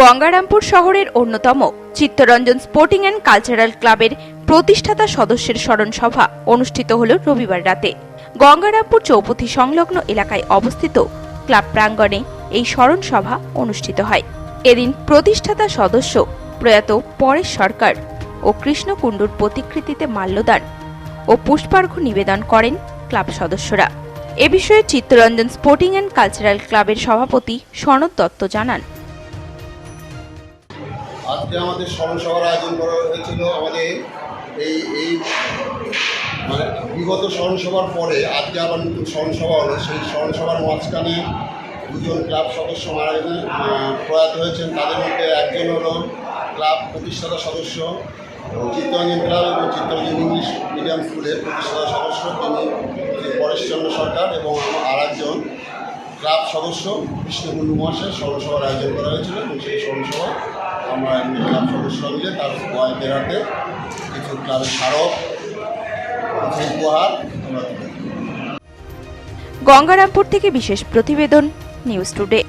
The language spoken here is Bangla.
গঙ্গারামপুর শহরের অন্যতম চিত্তরঞ্জন স্পোর্টিং অ্যান্ড কালচারাল ক্লাবের প্রতিষ্ঠাতা সদস্যের স্মরণ সভা অনুষ্ঠিত হল রবিবার রাতে। গঙ্গারামপুর চৌপথি সংলগ্ন এলাকায় অবস্থিত ক্লাব প্রাঙ্গণে এই স্মরণ সভা অনুষ্ঠিত হয়। এদিন প্রতিষ্ঠাতা সদস্য প্রয়াত পরেশ সরকার ও কৃষ্ণকুণ্ডুর প্রতিকৃতিতে মাল্যদান ও পুষ্পার্ঘ্য নিবেদন করেন ক্লাব সদস্যরা। এ বিষয়ে চিত্তরঞ্জন স্পোর্টিং অ্যান্ড কালচারাল ক্লাবের সভাপতি সনদ দত্ত জানান। আজকে আমাদের স্মরণসভার আয়োজন করা হয়েছিল আমাদের এই এই মানে বিগত স্মরণসভার পরে, আজকে আবার নতুন স্মরণসভা হলো। সেই স্মরণসভার মাঝখানে দুজন ক্লাব সদস্য মারা প্রয়াত হয়েছেন। তাদের মধ্যে একজন হলো ক্লাব প্রতিষ্ঠাতা সদস্য চিত্তরঞ্জন ক্লাব এবং চিত্তরঞ্জন ইংলিশ মিডিয়াম স্কুলের প্রতিষ্ঠাতা সদস্য, তিনি পরেশচন্দ্র সরকার এবং আর একজন ক্লাব সদস্য কৃষ্ণকুণ্ডু মহাশয় স্মরণসভার আয়োজন করা হয়েছিল। এবং সেই স্মরণসভা আমরা ক্লাব সদস্য মিলে তার বয় বেড়াতে। কিছু ক্লাবের স্মারক, কিছু উপহার আমরা গঙ্গারামপুর থেকে বিশেষ প্রতিবেদন নিউজ টুডে।